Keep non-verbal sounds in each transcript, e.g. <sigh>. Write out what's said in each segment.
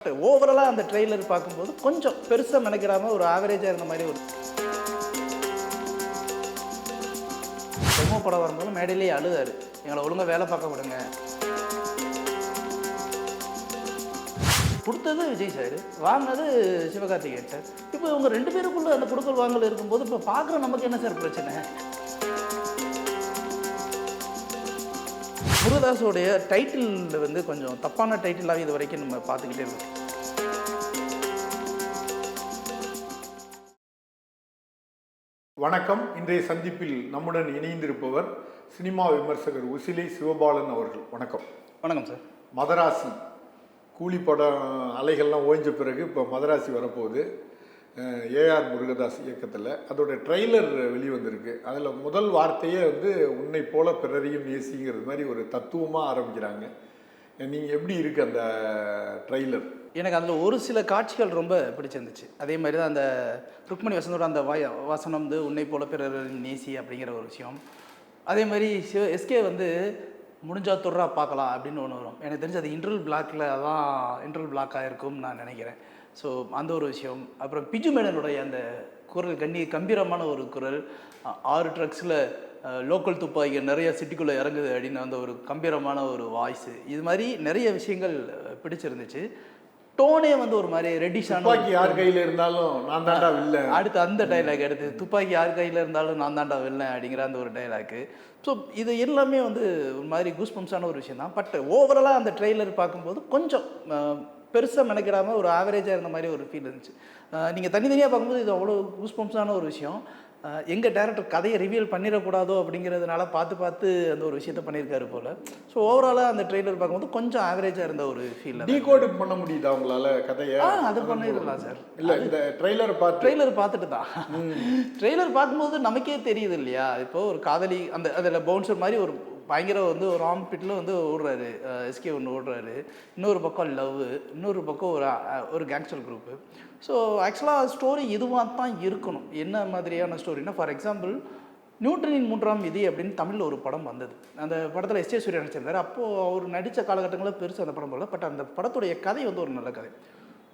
ஓவராலாக அந்த ட்ரெய்லர் பார்க்கும்போது கொஞ்சம் பெருசாக நினைக்கிறாம ஒரு ஆவரேஜாக இருந்த மாதிரி ஒரு டெமோ படம் வரும்போது மேடையிலேயே அழுதாரு. எங்களை ஒழுங்காக வேலை பார்க்க விடுங்க. கொடுத்தது விஜய் சார் வாங்கினது சிவகார்த்திகேயன் சார் இப்போ இவங்க ரெண்டு பேருக்குள்ளே அந்த கொடுக்கல் வாங்கல் இருக்கும்போது இப்போ பார்க்குற நமக்கு என்ன சார் பிரச்சனை? முருகதாஸோடைய டைட்டில் வந்து கொஞ்சம் தப்பான டைட்டிலாகவே இது வரைக்கும் நம்ம பார்த்துக்கிட்டே இருக்கோம். வணக்கம். இன்றைய சந்திப்பில் நம்முடன் இணைந்திருப்பவர் சினிமா விமர்சகர் உசிலை சிவபாலன் அவர்கள். வணக்கம். வணக்கம் சார். மதராசி. கூலி படம் அலைகள்லாம் ஓய்ஞ்ச பிறகு இப்போ மதராசி வரப்போகுது. ஏஆர் முருகதாஸ் இயக்கத்தில் அதோட ட்ரெய்லர் வெளிவந்திருக்கு. அதில் முதல் வார்த்தையே வந்து உன்னை போல பிறரையும் நேசிங்கிறது மாதிரி ஒரு தத்துவமாக ஆரம்பிக்கிறாங்க. நீங்கள் எப்படி இருக்கு அந்த ட்ரெய்லர் எனக்கு அதில் ஒரு சில காட்சிகள் ரொம்ப பிடிச்சிருந்துச்சு. அதே மாதிரி தான் அந்த ருக்மணி வசந்தோட அந்த வாய வசனம் வந்து உன்னை போல பிறர் நேசி அப்படிங்கிற ஒரு விஷயம். அதே மாதிரி சிவ எஸ்கே வந்து முடிஞ்சா தொடுறா பார்க்கலாம் அப்படின்னு ஒன்று வரும். எனக்கு தெரிஞ்சு அது இன்டர்வல் பிளாக்கில் தான் இன்டர்வல் பிளாக்காக இருக்கும்னு நான் நினைக்கிறேன். ஸோ அந்த ஒரு விஷயம். அப்புறம் பிஜு மேனனுடைய அந்த குரல் கண்ணி கம்பீரமான ஒரு குரல் ஆறு ட்ரக்ஸில் லோக்கல் துப்பாக்கி நிறைய சிட்டிக்குள்ளே இறங்குது அப்படின்னு அந்த ஒரு கம்பீரமான ஒரு வாய்ஸு இது மாதிரி நிறைய விஷயங்கள் பிடிச்சிருந்துச்சு. டோனே வந்து ஒரு மாதிரி ரெட்டிஷான துப்பாக்கி யார் கையில் இருந்தாலும் நான் தாண்டா இல்லை அடுத்து அந்த டைலாக் எடுத்து துப்பாக்கி யார் கையில் இருந்தாலும் நான் தாண்டா வெல்லேன் அப்படிங்கிற அந்த ஒரு டைலாக்கு ஸோ இது எல்லாமே வந்து ஒரு மாதிரி கூஸ்பம்ஸான ஒரு விஷயம் தான். பட் ஓவராலாக அந்த ட்ரெய்லர் பார்க்கும்போது கொஞ்சம் பெருசாக நினைக்கிறாம ஒரு ஆவரேஜாக இருந்த மாதிரி ஒரு ஃபீல் இருந்துச்சு. நீங்கள் தனித்தனியாக பார்க்கும்போது இது அவ்வளோ கூஸ்பம்ஸான ஒரு விஷயம். எங்கள் டேரக்டர் கதையை ரிவீல் பண்ணிடக்கூடாதோ அப்படிங்கிறதுனால பார்த்து பார்த்து அந்த ஒரு விஷயத்த பண்ணியிருக்காரு போல். ஸோ ஓவராலாக அந்த ட்ரெய்லர் பார்க்கும்போது கொஞ்சம் ஆவரேஜாக இருந்த ஒரு ஃபீல் டீகோடு பண்ண முடியுதா உங்களால கதையை? ஆ அது பண்ணிடலாம் சார். இல்ல இந்த ட்ரெய்லரை பார்த்து. ட்ரெய்லர் பார்த்துட்டு தான். ட்ரெய்லர் <laughs> பார்க்கும்போது நமக்கே தெரியுது இல்லையா? இப்போ ஒரு காதலி அந்த அதில் பவுன்சர் மாதிரி ஒரு பயங்கர வந்து ஒரு ஆம் பிட்டில் வந்து ஓடுறாரு. எஸ்கே ஒன்று ஓடுறாரு. இன்னொரு பக்கம் லவ் இன்னொரு பக்கம் ஒரு ஒரு கேங்ஸ்டர் குரூப்பு ஸோ ஆக்சுவலாக ஸ்டோரி இதுவாக தான் இருக்கணும். என்ன மாதிரியான ஸ்டோரினா ஃபார் எக்ஸாம்பிள் நியூட்டனின் மூன்றாம் விதி அப்படின்னு தமிழில் ஒரு படம் வந்தது. அந்த படத்தில் எஸ் ஏ சூர்யா நடிச்சிருந்தார். அப்போது அவர் நடித்த காலகட்டங்களில் பெருசு அந்த படம் போல பட் அந்த படத்துடைய கதை வந்து ஒரு நல்ல கதை.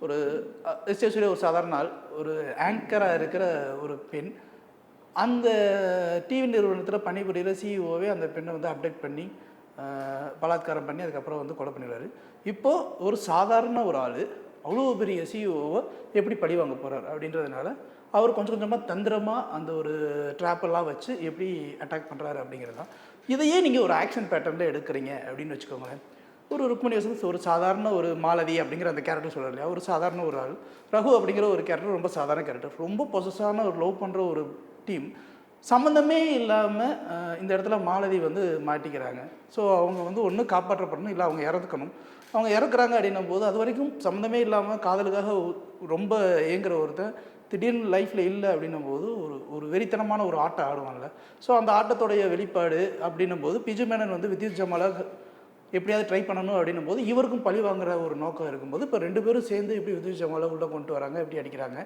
ஒரு எஸ் ஏ சூர்யா ஒரு சாதாரண ஆள் ஒரு ஆங்கராக இருக்கிற ஒரு பெண். அந்த டிவி நிறுவனத்தில் பணிபுரிகிற சிஇஓவே அந்த பெண்ணை வந்து அப்டேட் பண்ணி பலாத்காரம் பண்ணி அதுக்கப்புறம் வந்து கொலை பண்ணிடுறாரு. இப்போது ஒரு சாதாரண ஒரு ஆள் அவ்வளோ பெரிய சிஇஓவை எப்படி பழி வாங்க போகிறார் அப்படின்றதுனால அவர் கொஞ்சம் கொஞ்சமாக தந்திரமாக அந்த ஒரு ட்ராப்பெல்லாம் வச்சு எப்படி அட்டாக் பண்ணுறாரு அப்படிங்கிறது தான். இதையே நீங்கள் ஒரு ஆக்ஷன் பேட்டர்னில் எடுக்கிறீங்க அப்படின்னு வச்சுக்கோங்களேன். ஒரு ருக்மணி வசந்த் ஒரு சாதாரண ஒரு மாலதி அப்படிங்கிற அந்த கேரக்டர் சொல்கிறார் இல்லையா? ஒரு சாதாரண ஒரு ஆள். ரகு அப்படிங்கிற ஒரு கேரக்டர் ரொம்ப சாதாரண கேரக்டர் ரொம்ப பொசஸான ஒரு லவ் பண்ணுற ஒரு டீம் சம்மந்தமே இல்லாமல் இந்த இடத்துல மாலதி வந்து மாட்டிக்கிறாங்க. ஸோ அவங்க வந்து ஒன்று காப்பாற்றப்படணும் இல்லை அவங்க இறந்துக்கணும் அவங்க இறக்குறாங்க அப்படின்னும் போது அது வரைக்கும் சம்மந்தமே இல்லாமல் காதலுக்காக ரொம்ப ஏங்குற ஒருத்தன் திடீர்னு லைஃப்பில் இல்லை அப்படின்னும் போது ஒரு ஒரு வெறித்தனமான ஒரு ஆட்டம் ஆடுவாங்கல்ல ஸோ அந்த ஆட்டத்தோடைய வெளிப்பாடு அப்படின்னும் போது பிஜு மேனன் வந்து வித்யுத் ஜமாலை எப்படியாவது ட்ரை பண்ணணும் அப்படின்னும் போது இவருக்கும் பழி வாங்குற ஒரு நோக்கம் இருக்கும்போது இப்போ ரெண்டு பேரும் சேர்ந்து எப்படி ஜமாலை உள்ளே கொண்டு வராங்க எப்படி அடிக்கிறாங்க.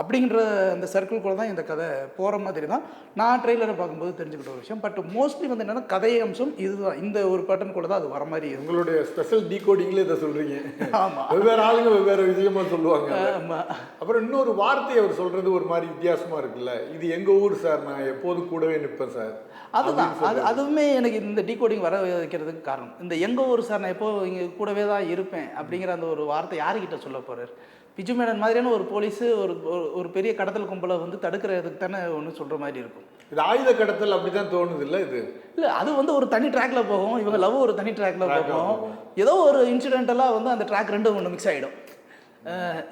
அப்படிங்கிற அந்த சர்க்கிள்குள்ளே தான் இந்த கதை போகிற மாதிரி தான் நான் ட்ரெய்லரை பார்க்கும்போது தெரிஞ்சுக்கிட்ட ஒரு விஷயம். பட் மோஸ்ட்லி வந்து என்னென்னா கதை அம்சம் இதுதான். இந்த ஒரு பேட்டர்ன் கூட தான் அது வர மாதிரி உங்களுடைய ஸ்பெஷல் டீகோடிங்ல இதை சொல்றீங்க. ஆமாம் வெவ்வேறு ஆளுங்க வெவ்வேறு விஷயமா சொல்லுவாங்க. ஆமாம் அப்புறம் இன்னொரு வார்த்தையை அவர் சொல்றது ஒரு மாதிரி வித்தியாசமா இருக்குல்ல. இது எங்க ஊர் சார்? நான் எப்போதும் கூடவே நிற்பேன் சார். அதுதான். அது அதுவுமே எனக்கு இந்த டீகோடிங் வர வைக்கிறதுக்கு காரணம். இந்த எங்க ஊர் சார் நான் எப்போ இங்கே கூடவே தான் இருப்பேன் அப்படிங்கிற அந்த ஒரு வார்த்தை யாருக்கிட்ட சொல்ல போறார்? பிஜு மேனன் மாதிரியான ஒரு போலீஸு ஒரு ஒரு- பெரிய கடத்தல் கும்பலை வந்து தடுக்கிறதுக்கு தானே ஒன்று சொல்கிற மாதிரி இருக்கும். இது ஆயுத கடத்தல் அப்படிதான் தோணுது இல்ல இது? இல்லை அது வந்து ஒரு தனி ட்ராக்ல போகும். இவங்க லவ் ஒரு தனி ட்ராக்ல போகும். ஏதோ ஒரு இன்சிடென்டெல்லாம் வந்து அந்த ட்ராக் ரெண்டும் ஒன்று மிக்ஸ் ஆகிடும்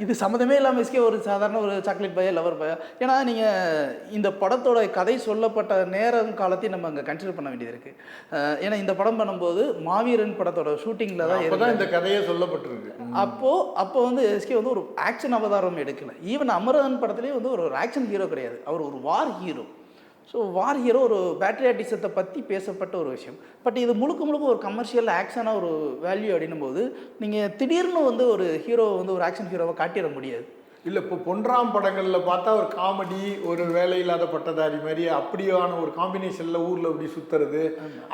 இது சம்மந்தமே இல்லாமல் மிஸ்கே ஒரு சாதாரண ஒரு சாக்லேட் பைய லவர் பைய ஏன்னா நீங்கள் இந்த படத்தோட கதை சொல்லப்பட்ட நேரம் காலத்தையும் நம்ம அங்கே கன்சிடர் பண்ண வேண்டியது இருக்குது ஏன்னா இந்த படம் பண்ணும்போது மாவீரன் படத்தோட ஷூட்டிங்கில் தான் இந்த கதையே சொல்லப்பட்டிருக்கு. அப்போ அப்போ வந்து எஸ்கே வந்து ஒரு ஆக்ஷன் அவதாரம் எடுக்கல. ஈவன் அமரன் படத்துலேயே வந்து ஒரு ஒரு ஆக்ஷன் ஹீரோ கிடையாது. அவர் ஒரு war hero so war hero ஒரு பேட்ரியாட்டிசத்தை பற்றி பேசப்பட்ட ஒரு விஷயம். பட் இது முழுக்க முழுக்க ஒரு கமர்ஷியல் ஆக்ஷனாக ஒரு வேல்யூ அப்படின்னும் போது நீங்கள் திடீர்னு வந்து ஒரு ஹீரோ வந்து ஒரு ஆக்ஷன் ஹீரோவை காட்டிட முடியாது. இல்ல இப்போ பொன்றாம் படங்கள்ல பார்த்தா ஒரு காமெடி ஒரு வேலை இல்லாத பட்டதாரி மாதிரி அப்படியான ஒரு காம்பினேஷன்ல ஊர்ல அப்படி சுத்துறது.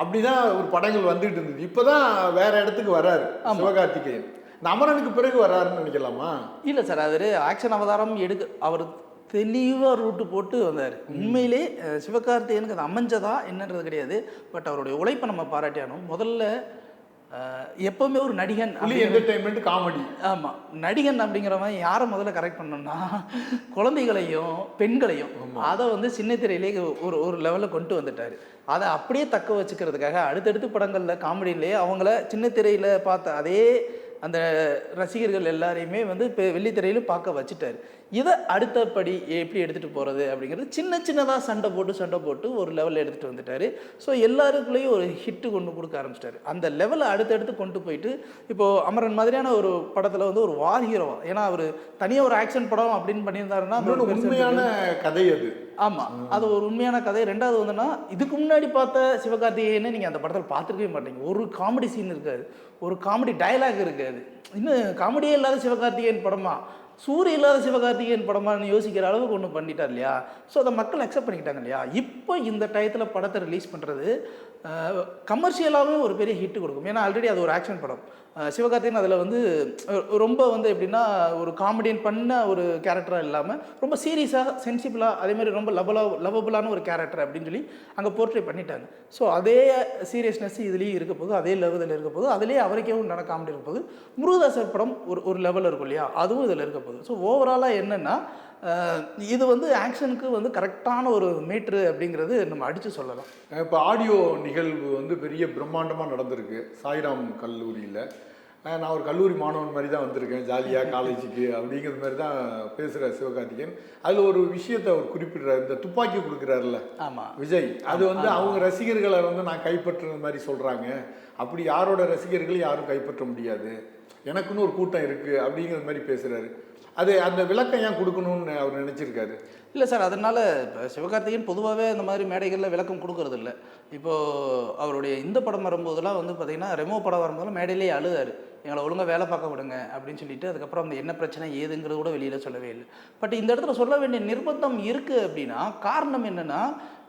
அப்படிதான் ஒரு படங்கள் வந்துட்டு இருந்தது. இப்பதான் வேற இடத்துக்கு வராரு சிவகார்த்திகேயன். இந்த அமரனுக்கு பிறகு வர்றாருன்னு நினைக்கலாமா? இல்லை சார் அவர் ஆக்ஷன் அவதாரம் எடுக்க அவர் தெளிவாக ரூட்டு போட்டு வந்தார். உண்மையிலே அஹ், சிவகார்த்திகேயனுக்கு அது அமைஞ்சதா என்னன்றது கிடையாது. பட் அவருடைய உழைப்பை நம்ம பாராட்டியானோம் முதல்ல எப்பவுமே ஒரு நடிகன் என்டர்டைன்மெண்ட் காமெடி ஆமாம் நடிகன் அப்படிங்கிறவன் யாரை முதல்ல கரெக்ட் பண்ணணும்னா குழந்தைகளையும் பெண்களையும் அதை வந்து சின்ன திரையிலே ஒரு ஒரு லெவலில் கொண்டு வந்துட்டார். அதை அப்படியே தக்க வச்சுக்கிறதுக்காக அடுத்தடுத்து படங்களில் காமெடியிலே அவங்கள சின்ன திரையில் பார்த்த அதே அந்த ரசிகர்கள் எல்லாரையுமே வந்து இப்போ வெள்ளித்திரையிலும் பார்க்க வச்சுட்டாரு. இதை அடுத்தபடி எப்படி எடுத்துகிட்டு போகிறது அப்படிங்கிறது சின்ன சின்னதாக சண்டை போட்டு சண்டை போட்டு ஒரு லெவலில் எடுத்துகிட்டு வந்துட்டாரு. ஸோ எல்லாருக்குள்ளேயும் ஒரு ஹிட்டு கொண்டு கொடுக்க ஆரம்பிச்சிட்டாரு. அந்த லெவலை அடுத்தடுத்து கொண்டு போயிட்டு இப்போது அமரன் மாதிரியான ஒரு படத்தில் வந்து ஒரு வார் ஹீரோவா ஏன்னா அவர் தனியாக ஒரு ஆக்ஷன் படம் அப்படின்னு பண்ணியிருந்தாருன்னா உண்மையான கதை அது. ஆமாம் அது ஒரு உண்மையான கதை. ரெண்டாவது வந்துன்னா இதுக்கு முன்னாடி பார்த்த சிவகார்த்திகேயனை நீங்கள் அந்த படத்தில் பார்த்துருக்கவே மாட்டீங்க. ஒரு காமெடி சீன் இருக்காது. ஒரு காமெடி டயலாக் இருக்காது. இன்னும் காமெடியே இல்லாத சிவகார்த்திகேயன் படமா? சூரிய இல்லாத சிவகார்த்திகேயன் படமாக யோசிக்கிற அளவுக்கு ஒன்று பண்ணிட்டார் இல்லையா ஸோ அதை மக்கள் அக்செப்ட் பண்ணிக்கிட்டாங்க இல்லையா இப்போ இந்த டயத்தில் படத்தை ரிலீஸ் பண்ணுறது கமர்ஷியலாகவும் ஒரு பெரிய ஹிட் கொடுக்கும். ஏன்னா ஆல்ரெடி அது ஒரு ஆக்ஷன் படம். அஹ் சிவகார்த்திகேயன் அதில் வந்து ரொம்ப வந்து எப்படின்னா ஒரு காமெடியன் பண்ண ஒரு கேரக்டராக இல்லாமல் ரொம்ப சீரியஸாக சென்சிபிளாக அதேமாதிரி ரொம்ப லவலா லவபுளான ஒரு கேரக்டர் அப்படின்னு சொல்லி அங்கே போர்ட்ரேட் பண்ணிட்டாங்க. ஸோ அதே சீரியஸ்னஸ் இதுலேயும் இருக்க போது அதே லெவலில் இருக்க போது அதிலே அவருக்கே உண்டான காமெடி இருக்க போது முருகதாசர் படம் ஒரு ஒரு லெவலில் இருக்கும் இல்லையா? அதுவும் இதில் இருக்க போகுது. ஸோ ஓவராலாக என்னென்னா இது வந்து ஆக்ஷனுக்கு வந்து கரெக்டான ஒரு மீட்ரு அப்படிங்கிறது நம்ம அடித்து சொல்லலாம். இப்போ ஆடியோ நிகழ்வு வந்து பெரிய பிரம்மாண்டமாக நடந்திருக்கு சாய்ராம் கல்லூரியில். நான் ஒரு கல்லூரி மாணவன் மாதிரி தான் வந்திருக்கேன் ஜாலியாக காலேஜுக்கு அப்படிங்கிற மாதிரி தான் பேசுகிற சிவகார்த்திகேயன். அதில் ஒரு விஷயத்தை அவர் குறிப்பிடுறாரு இந்த துப்பாக்கி கொடுக்குறாருல்ல. ஆமாம் விஜய் அது வந்து அவங்க ரசிகர்களை வந்து நான் கைப்பற்றுறது மாதிரி சொல்கிறாங்க அப்படி யாரோட ரசிகர்கள் யாரும் கைப்பற்ற முடியாது. எனக்குன்னு ஒரு கூட்டம் இருக்குது அப்படிங்கிற மாதிரி பேசுகிறாரு அது அந்த விளக்கம் ஏன் கொடுக்கணும்னு அவர் நினச்சிருக்காரு? இல்லை சார் அதனால் இப்போ சிவகார்த்திகேயன் பொதுவாகவே இந்த மாதிரி மேடைகளில் விளக்கம் கொடுக்கறது இல்லை. இப்போது அவருடைய இந்த படம் வரும்போதெல்லாம் வந்து பார்த்தீங்கன்னா ரெமோ படம் வரும்போதெல்லாம் மேடையிலேயே அழுதார். எங்களை ஒழுங்காக வேலை பார்க்க விடுங்க அப்படின்னு சொல்லிட்டு அதுக்கப்புறம் அந்த என்ன பிரச்சனை ஏதுங்கிறது கூட வெளியில் சொல்லவே இல்லை. பட் இந்த இடத்துல சொல்ல வேண்டிய நிர்பந்தம் இருக்குது அப்படின்னா காரணம் என்னென்னா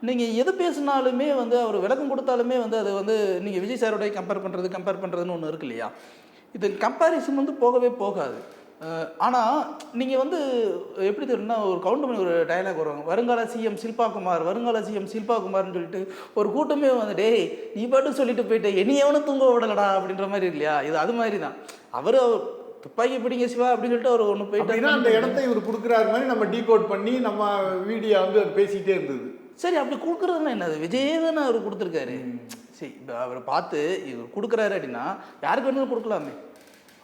நீங்கள் எது பேசினாலுமே வந்து அவர் விளக்கம் கொடுத்தாலுமே வந்து அது வந்து நீங்கள் விஜய் சாரோடைய கம்பேர் பண்ணுறது கம்பேர் பண்ணுறதுன்னு ஒன்று இருக்கு இல்லையா? இது கம்பேரிசன் வந்து போகவே போகாது. ஆனால் நீங்கள் வந்து எப்படி தெரியும்னா ஒரு கவுண்ட் பண்ணி ஒரு டயலாக் வருவாங்க வருங்கால சிஎம் சில்பாகுமார் வருங்கால சிஎம் சில்பாகுமார்னு சொல்லிட்டு ஒரு கூட்டமே வந்து டேய் நீ பாட்டு சொல்லிட்டு போயிட்டு எவனும் தூங்க விடலடா அப்படின்ற மாதிரி இல்லையா? இது அது மாதிரி தான் அவர் துப்பாக்கி பிடிங்க சிவா அப்படின்னு சொல்லிட்டு அவர் ஒன்று அப்படின்னா அந்த போயிட்டு இடத்த இவர் கொடுக்குறாரு மாதிரி நம்ம டீகோட் பண்ணி நம்ம வீடியோ வந்து அது பேசிக்கிட்டே இருந்தது. சரி அப்படி கொடுக்குறதுனா என்னது விஜயே தானே அவர் கொடுத்துருக்காரு. சரி அவரை பார்த்து இவர் கொடுக்குறாரு அப்படின்னா யாருக்கு வேணாலும் கொடுக்கலாமே.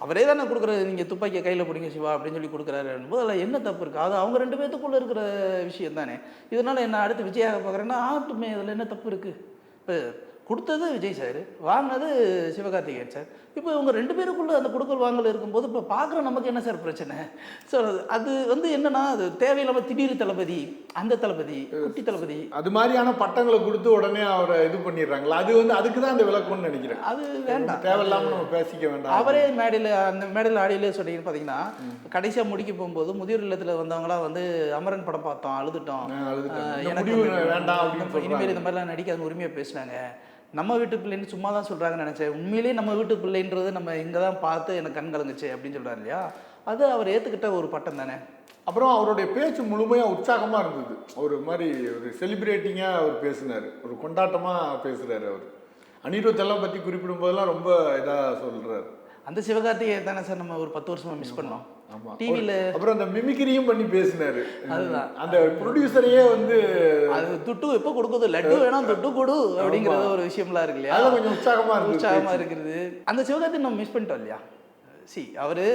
அவரே தானே கொடுக்குறாரு நீங்கள் துப்பாக்கியை கையில் பிடிங்க சிவா அப்படின்னு சொல்லி கொடுக்குறாரு போது அதில் என்ன தப்பு இருக்குது அது அவங்க ரெண்டு பேர்த்துக்குள்ளே இருக்கிற விஷயம் தானே இதனால் என்ன அடுத்து விஜயாக பார்க்குறேன்னா ஆட்டுமே இதில் என்ன தப்பு இருக்குது இப்போ கொடுத்தது விஜய் சார் வாங்கினது சிவகார்த்திகேயன் சார். இப்போ இவங்க ரெண்டு பேருக்குள்ள அந்த கொடுக்கல் வாங்கல் இருக்கும்போது இப்போ பார்க்குற நமக்கு என்ன சார் பிரச்சனை? ஸோ அது வந்து என்னன்னா அது தேவையில்லாமல் திடீர் தளபதி அந்த தளபதி குட்டி தளபதி. அது மாதிரியான பட்டங்களை கொடுத்து உடனே அவரை இது பண்ணிடுறாங்களா? அது வந்து அதுக்கு தான் அந்த விளக்கம்னு நினைக்கிறேன். அது வேண்டாம். தேவையில்லாம நம்ம பேசிக்க வேண்டாம். அவரே மேடையில் அந்த மேடையில் ஆடியிலே சொன்னீங்கன்னு பார்த்தீங்கன்னா கடைசியாக முடிக்க போகும்போது முதியோர் இல்லத்தில் வந்தவங்களாம் வந்து அமரன் படம் பார்த்தோம் அழுதுட்டோம். எனக்கு வேண்டாம் இனிமேல். இந்த மாதிரிலாம் நடிக்காத உரிமையை பேசினாங்க. நம்ம வீட்டு பிள்ளைன்னு சும்மா தான் சொல்கிறாங்கன்னு நினச்சேன். உண்மையிலேயே நம்ம வீட்டு பிள்ளைன்றது நம்ம இங்கே தான் பார்த்து எனக்கு கண் கலங்குச்சு அப்படின்னு சொல்கிறாரு இல்லையா? அது அவர் ஏற்றுக்கிட்ட ஒரு பட்டம் தானே. அப்புறம் அவருடைய பேச்சு முழுமையாக உற்சாகமாக இருந்தது. ஒரு மாதிரி ஒரு செலிப்ரேட்டிங்காக அவர் பேசினார். ஒரு கொண்டாட்டமாக பேசுகிறாரு அவர். அனிருத் எல்லாம் பற்றி குறிப்பிடும் போதெல்லாம் ரொம்ப இதாக சொல்கிறாரு அந்த சிவகார்த்திகேயன் தானே சார் நம்ம ஒரு பத்து வருஷமா மிஸ் பண்ணோம். டிவியில் அப்புறம் அந்த மிமிக்கிரியும் பண்ணி பேசினாரு. அதுதான். அந்த ப்ரொடியூசரையே வந்து அது துட்டு எப்போ கொடுக்குது? லட்டு வேணாம் துட்டு கொடு அப்படிங்கிறது ஒரு விஷயம்லாம் இருக்கு இல்லையா? அதெல்லாம் கொஞ்சம் உற்சாகமாக உற்சாகமாக இருக்கிறது அந்த சிவகார்த்தி நம்ம மிஸ் பண்ணிட்டோம் இல்லையா? சி அவர்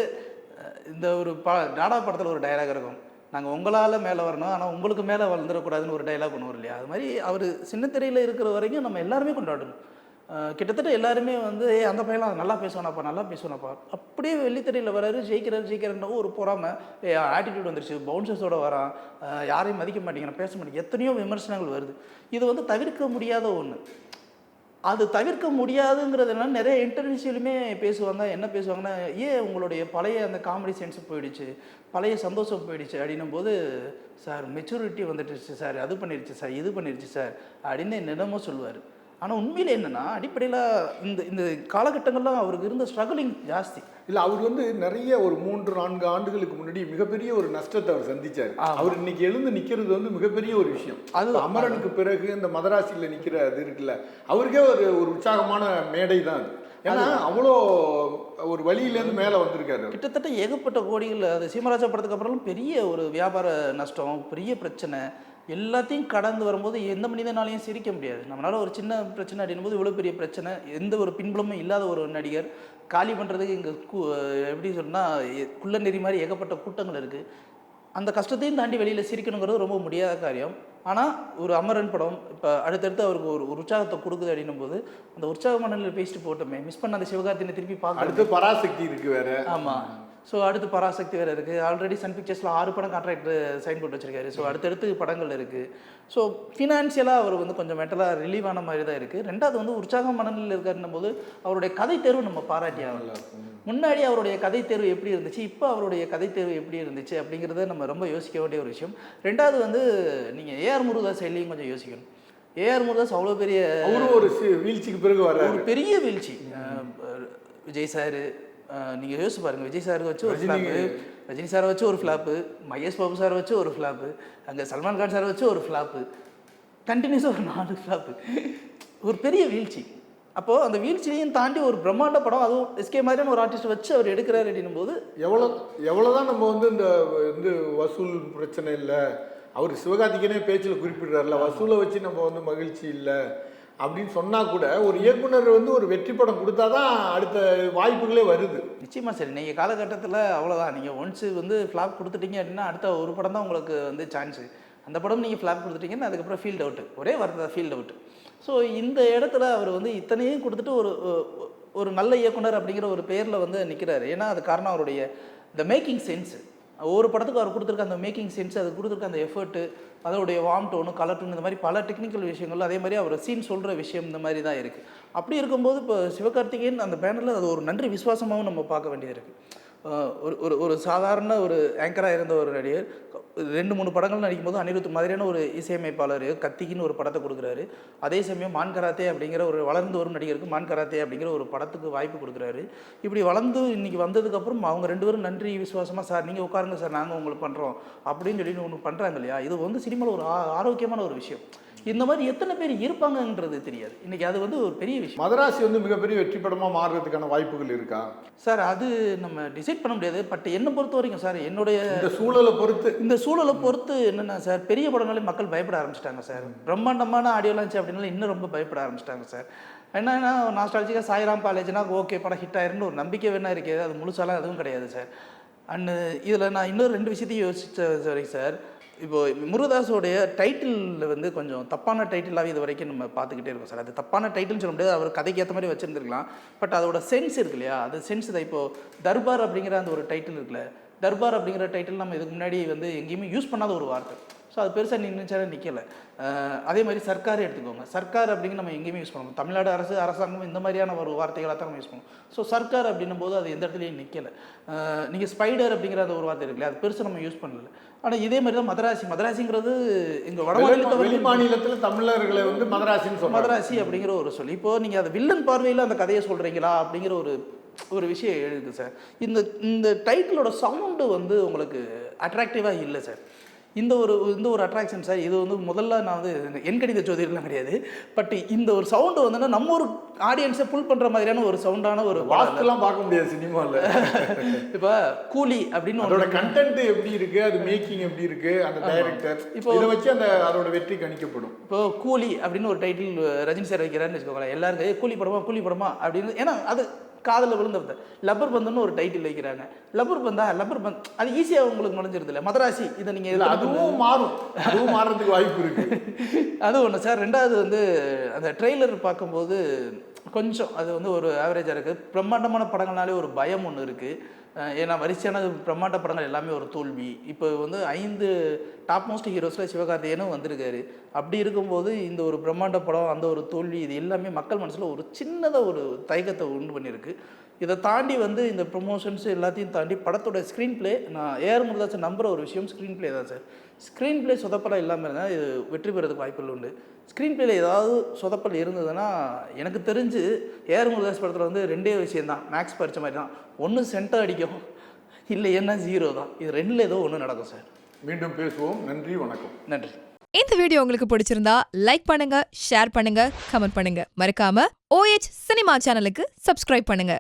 இந்த ஒரு ப நாடா படத்தில் ஒரு டயலாக் இருக்கும். நாங்கள் உங்களால் மேலே வரணும் ஆனால் உங்களுக்கு மேலே வளர்ந்துடக்கூடாதுன்னு ஒரு டைலாக் பண்ணுவோம் இல்லையா? அது மாதிரி அவர் சின்ன திரையில் இருக்கிற வரைக்கும் நம்ம எல்லாருமே கொண்டாடணும் கிட்டத்தட்ட எல்லாருமே வந்து ஏ அந்த பையன்லாம் நல்லா பேசுவானாப்பா நல்லா பேசுவானாப்பா. அப்படியே வெள்ளித்திரையில் வராரு ஜெயிக்கிறாரு ஜெயிக்கிறாருன்னா ஒரு பொறாமை. ஏ ஆட்டிடியூட் வந்துருச்சு. பவுன்சர்ஸோட வரான். யாரையும் மதிக்க மாட்டேங்கிறான் பேச மாட்டேங்க எத்தனையோ விமர்சனங்கள் வருது. இது வந்து தவிர்க்க முடியாத ஒன்று அது தவிர்க்க முடியாதுங்கிறதுனால நிறைய இன்டர்வியூஸ்லையுமே பேசுவாங்க. என்ன பேசுவாங்கன்னா ஏன் உங்களுடைய பழைய அந்த காமெடி சென்ஸ் போயிடுச்சு? பழைய சந்தோஷம் போயிடுச்சு? அப்படின்னும் போது சார் மெச்சூரிட்டி வந்துட்டுருச்சு சார். அது பண்ணிடுச்சு சார். இது பண்ணிடுச்சு சார். அப்படின்னு என்னமோ சொல்லுவார். ஆனால் உண்மையில என்னன்னா அடிப்படையில் இந்த இந்த காலகட்டங்கள்லாம் அவருக்கு இருந்த ஸ்ட்ரகிளிங் ஜாஸ்தி. இல்ல அவர் வந்து நிறைய ஒரு மூன்று நான்கு ஆண்டுகளுக்கு முன்னாடி மிகப்பெரிய ஒரு நஷ்டத்தை அவர் சந்திச்சார். அவர் இன்னைக்கு எழுந்து நிக்கிறது வந்து மிகப்பெரிய ஒரு விஷயம். அது- அமரனுக்கு பிறகு இந்த மதராசியில் நிக்கிற அது இருக்குல்ல அவருக்கே ஒரு ஒரு உற்சாகமான மேடை தான் அது. ஏன்னா அவ்வளோ ஒரு வழியிலேருந்து மேலே வந்திருக்காரு. கிட்டத்தட்ட ஏகப்பட்ட கோடிகள் அது சீமராஜா படத்துக்கு அப்புறம் பெரிய ஒரு வியாபார நஷ்டம் பெரிய பிரச்சனை. எல்லாத்தையும் கடந்து வரும்போது எந்த மனிதனாலையும் சிரிக்க முடியாது. நம்மளால ஒரு சின்ன பிரச்சனை அப்படின்னும் போது இவ்வளோ பெரிய பிரச்சனை எந்த ஒரு பின்புலமும் இல்லாத ஒரு நடிகர் காலி பண்ணுறதுக்கு இங்கே எப்படி சொன்னால் குள்ள நெறி மாதிரி ஏகப்பட்ட கூட்டங்கள் இருக்குது அந்த கஷ்டத்தையும் தாண்டி வெளியில் சிரிக்கணுங்கிறது ரொம்ப முடியாத காரியம். ஆனால் ஒரு அமரன் படம் இப்போ அடுத்தடுத்து அவருக்கு ஒரு ஒரு உற்சாகத்தை கொடுக்குது அப்படின்னும் போது அந்த உற்சாக மண்டலில் பேசிட்டு போட்டோமே மிஸ் பண்ண அந்த சிவகார்த்தினை திருப்பி பார்க்க அடுத்து பராசக்தி இருக்கு வேற. ஆமாம் ஸோ அடுத்து பராசக்தி வேறு இருக்குது ஆல்ரெடி சன் பிக்சர்ஸில் ஆறு படம் கான்ட்ராக்ட் சைன் போட்டு வச்சிருக்காரு. ஸோ அடுத்தடுத்து படங்கள் இருக்குது ஸோ ஃபினான்ஷியலாக அவர் வந்து கொஞ்சம் மென்டலாக ரிலீவ் ஆன மாதிரி தான் இருக்குது ரெண்டாவது வந்து உற்சாக மனநிலையில் இருக்காருன்னும் போது அவருடைய கதை தேர்வு நம்ம பாராட்டி ஆகலாம் முன்னாடி அவருடைய கதை தேர்வு எப்படி இருந்துச்சு இப்போ அவருடைய கதை தேர்வு எப்படி இருந்துச்சு அப்படிங்கிறத நம்ம ரொம்ப யோசிக்க வேண்டிய ஒரு விஷயம். ரெண்டாவது வந்து நீங்கள் ஏஆர் முருகதாஸ் சைட்லேயும் கொஞ்சம் யோசிக்கணும். ஏஆர் முருகதாஸ் அவ்வளோ பெரிய ஒரு வீழ்ச்சிக்கு பிறகு வர்றாரு. ஒரு பெரிய வீழ்ச்சி. விஜய் சார் நீங்கள் யோசிச்சு பாருங்க. விஜய் சார் வச்சு ஒரு ஃப்ளாப்பு ரஜினி சாரை வச்சு ஒரு ஃப்ளாப்பு மகேஷ் பாபு சார் வச்சு ஒரு ஃப்ளாப்பு அங்கே சல்மான் கான் சார் வச்சு ஒரு ஃப்ளாப்பு கண்டினியூஸாக ஒரு நாலு ஃப்ளாப்பு ஒரு பெரிய வீழ்ச்சி. அப்போது அந்த வீழ்ச்சியையும் தாண்டி ஒரு பிரம்மாண்ட படம் அதுவும் எஸ்கே மாதிரியான ஒரு ஆர்டிஸ்ட் வச்சு அவர் எடுக்கிறாரு அப்படின்னும் போது எவ்வளோ எவ்வளோதான் நம்ம வந்து இந்த வந்து வசூல் பிரச்சனை இல்லை. அவர் சிவகார்த்திகேயனே பேச்சில் குறிப்பிடுறாருல வசூலை வச்சு நம்ம வந்து மகிழ்ச்சி இல்லை. அப்படின்னு சொன்னால் கூட ஒரு இயக்குனர் வந்து ஒரு வெற்றி படம் கொடுத்தா தான் அடுத்த வாய்ப்புகளே வருது. நிச்சயமாக சரி நீங்கள் காலகட்டத்தில் அவ்வளோதான் நீங்கள் ஒன்ஸ் வந்து ஃப்ளாப் கொடுத்துட்டீங்க அப்படின்னா அடுத்த ஒரு படம் தான் உங்களுக்கு வந்து சான்ஸு அந்த படம் நீங்கள் ஃப்ளாப் கொடுத்துட்டீங்கன்னா அதுக்கப்புறம் ஃபீல்ட் அவுட்டு ஒரே வார்த்தை ஃபீல்ட் அவுட் ஸோ இந்த இடத்துல அவர் வந்து இத்தனையும் கொடுத்துட்டு ஒரு ஒரு நல்ல இயக்குனர் அப்படிங்கிற ஒரு பேரில் வந்து நிற்கிறாரு ஏன்னா அது காரணம் அவருடைய த மேக்கிங் சென்ஸு ஒவ்வொரு படத்துக்கு அவர் கொடுத்துருக்க அந்த மேக்கிங் சென்ஸ் அது கொடுத்துருக்க அந்த எஃபர்ட்டு அதோடைய வார்ம் டோனு கலர் டோன் இந்த மாதிரி பல டெக்னிக்கல் விஷயங்கள் அதே மாதிரி அவர் சீன் சொல்கிற விஷயம் இந்த மாதிரி தான் இருக்குது அப்படி இருக்கும்போது இப்போ சிவகார்த்திகேயன் அந்த பேனரில் அது ஒரு நன்றி விசுவாசமாகவும் நம்ம பார்க்க வேண்டியது இருக்குது ஒரு ஒரு ஒரு சாதாரண ஒரு ஆங்கராக இருந்த ஒரு நடிகர் ரெண்டு மூணு படங்கள் நடிக்கும்போது அனிருத் மாதிரியான ஒரு இசையமைப்பாளர் கத்திக்கின்னு ஒரு படத்தை கொடுக்குறாரு. அதே சமயம் மான் கராத்தே அப்படிங்கிற ஒரு வளர்ந்து வரும் நடிகருக்கு மான் கராத்தே அப்படிங்கிற ஒரு படத்துக்கு வாய்ப்பு கொடுக்குறாரு. இப்படி வளர்ந்து இன்னைக்கு வந்ததுக்கப்புறம் அவங்க ரெண்டு பேரும் நன்றி விசுவாசமாக சார் நீங்கள் உட்காருங்க சார் நாங்கள் உங்களுக்கு பண்ணுறோம் அப்படின்னு சொல்லி ஒன்று பண்ணுறாங்க இல்லையா? இது வந்து சினிமாவில் ஒரு ஆ- ஆரோக்கியமான ஒரு விஷயம். இந்த மாதிரி எத்தனை பேர் இருப்பாங்கன்றது தெரியாது. இன்னைக்கு அது வந்து ஒரு பெரிய விஷயம். மதராசி வந்து மிகப்பெரிய வெற்றி படமாக மாறுறதுக்கான வாய்ப்புகள் இருக்கா? சார் அது நம்ம டிசைட் பண்ண முடியாது. பட் என்னை பொறுத்த வரைக்கும் சார் என்னுடைய இந்த சூழலை பொறுத்து. இந்த சூழலை பொறுத்து என்னென்ன சார் பெரிய படங்களே மக்கள் பயப்பட ஆரம்பிச்சிட்டாங்க சார். பிரம்மாண்டமான ஆடியோ லான்ச் அப்படின்னால இன்னும் ரொம்ப பயப்பட ஆரம்பிச்சிட்டாங்க சார். என்னன்னா நாஸ்டாலஜிக்காக சாய்ராம் காலேஜ்னா ஓகே படம் ஹிட் ஆயிருன்னு ஒரு நம்பிக்கை வேணா இருக்குது அது முழுசாலாம் எதுவும் கிடையாது சார். அண்டு இதில் நான் இன்னொரு ரெண்டு விஷயத்தையும் யோசிச்ச சரி சார். இப்போது முருகதாஸோடைய டைட்டிலில் வந்து கொஞ்சம் தப்பான டைட்டிலாகவே இது வரைக்கும் நம்ம பார்த்துக்கிட்டே இருக்கோம் சார். அது தப்பான டைட்டில்னு சொல்ல முடியாது. அவர் கதைக்கு ஏற்ற மாதிரி வச்சுருந்துருக்கலாம். பட் அதோட சென்ஸ் இருக்கு இல்லையா? அது சென்ஸ் தான். இப்போ தர்பார் அப்படிங்கிற அந்த ஒரு டைட்டில் இருக்குல்ல தர்பார் அப்படிங்கிற டைட்டில் நம்ம இதுக்கு முன்னாடி வந்து எங்கேயுமே யூஸ் பண்ணாத ஒரு வார்த்தை. ஸோ அது பெருசாக நின்றுச்சாலும் நிற்கல அதே மாதிரி சர்க்கார் எடுத்துக்கோங்க. சர்க்கார் அப்படிங்க நம்ம எங்கேயுமே யூஸ் பண்ணுவோம் தமிழ்நாடு அரசு அரசாங்கம் இந்த மாதிரியான ஒரு வார்த்தைகளாக தான் நம்ம யூஸ் பண்ணுவோம். ஸோ சர்க்கார் அப்படின்னும் போது அது எந்த இடத்துலையும் நிற்கல நீங்கள் ஸ்பைடர் அப்படிங்கிற அந்த ஒரு வார்த்தை இருக்குல்ல அது பெருசாக நம்ம யூஸ் பண்ணல. ஆனால் இதே மாதிரி தான் மதராசி. மதராசிங்கிறது எங்கள் வெளி வடமாநிலத்தவர்கள் மாநிலத்தில் தமிழர்களை வந்து மதராசின்னு மதராசி அப்படிங்கிற ஒரு சொல். இப்போ நீங்கள் அதை வில்லன் பார்வையில் அந்த கதையை சொல்கிறீங்களா அப்படிங்கிற ஒரு ஒரு விஷயம் எழுது சார் இந்த இந்த டைட்டிலோட சவுண்டு வந்து உங்களுக்கு அட்ராக்டிவாக இல்லை சார் இந்த ஒரு இந்த ஒரு அட்ராக்ஷன் சார் இது வந்து முதல்ல நான் வந்து என் கணித கிடையாது. பட் இந்த ஒரு சவுண்டு வந்துன்னா நம்ம ஒரு ஆடியன்ஸை புல் பண்ணுற மாதிரியான ஒரு சவுண்டான ஒரு வாஸ்துலாம் பார்க்க முடியாது சினிமாவில் <laughs> இப்போ கூலி அப்படின்னு அதோட கண்டென்ட் எப்படி இருக்கு? அது மேக்கிங் எப்படி இருக்கு? அந்த டைரக்டர் இப்போ- இதை வச்சு அந்த அதோட வெற்றி கணிக்கப்படும். இப்போ கூலி அப்படின்னு ஒரு டைட்டில் ரஜினி சார் வைக்கிறாருன்னு வச்சுக்கோங்களேன். எல்லாருக்கும் "ஏய், கூலி படமா கூலி படமா? அப்படின்னு. ஏன்னா அது காதில் விழுந்தது லப்பர் பந்துன்னு ஒரு டைட்டில் வைக்கிறாங்க. லப்பர் பந்தா லப்பர் பந்த் அது ஈஸியாக உங்களுக்கு நுழைஞ்சிருது இல்லை மதராசி இதை நீங்கள் அதுவும் மாறும். அதுவும் மாறுறதுக்கு வாய்ப்பு இருக்கு. <laughs> அது ஒன்று சார் ரெண்டாவது வந்து அந்த ட்ரெய்லர் பார்க்கும்போது கொஞ்சம் அது வந்து ஒரு ஆவரேஜாக இருக்குது பிரம்மாண்டமான படங்கள்னாலே ஒரு பயம் ஒன்று இருக்குது ஏன்னா வரிசையான பிரம்மாண்ட படங்கள் எல்லாமே ஒரு தோல்வி. இப்போ வந்து ஐந்து டாப் மோஸ்ட் ஹீரோஸில் சிவகார்த்திகேயனும் வந்திருக்காரு. அப்படி இருக்கும்போது இந்த ஒரு பிரம்மாண்ட படம் அந்த ஒரு தோல்வி இது எல்லாமே மக்கள் மனசில் ஒரு சின்னதாக ஒரு தயக்கத்தை உண்டு பண்ணியிருக்கு. இதை தாண்டி வந்து இந்த ப்ரொமோஷன்ஸ் எல்லாத்தையும் தாண்டி படத்தோட ஸ்க்ரீன் ப்ளே நான் ஏஆர் முருதாசன் நம்புற ஒரு விஷயம் ஸ்க்ரீன் ப்ளே தான் சார். ஸ்க்ரீன் ப்ளே சொதப்பலாம் இல்லாமல் இருந்தால் இது வெற்றி பெறதுக்கு வாய்ப்புகள் உண்டு. ஸ்க்ரீன் ப்ளேல ஏதாவது சொதப்பல் இருந்ததுன்னா எனக்கு தெரிஞ்சு ஏஆர் முருதாஸ் படத்தில் வந்து ரெண்டே விஷயம் தான் மேக்ஸ் படித்த மாதிரி தான். ஒன்று சென்டர் அடிக்கும் இல்லை என்ன ஜீரோ தான். இது ரெண்டில் ஏதோ ஒன்று நடக்கும் சார். மீண்டும் பேசுவோம். நன்றி வணக்கம். நன்றி. இந்த வீடியோ உங்களுக்கு பிடிச்சிருந்தா லைக் பண்ணுங்க ஷேர் பண்ணுங்க கமெண்ட் பண்ணுங்க. மறக்காம ஓஎச் சினிமா சேனலுக்கு சப்ஸ்கிரைப் பண்ணுங்க.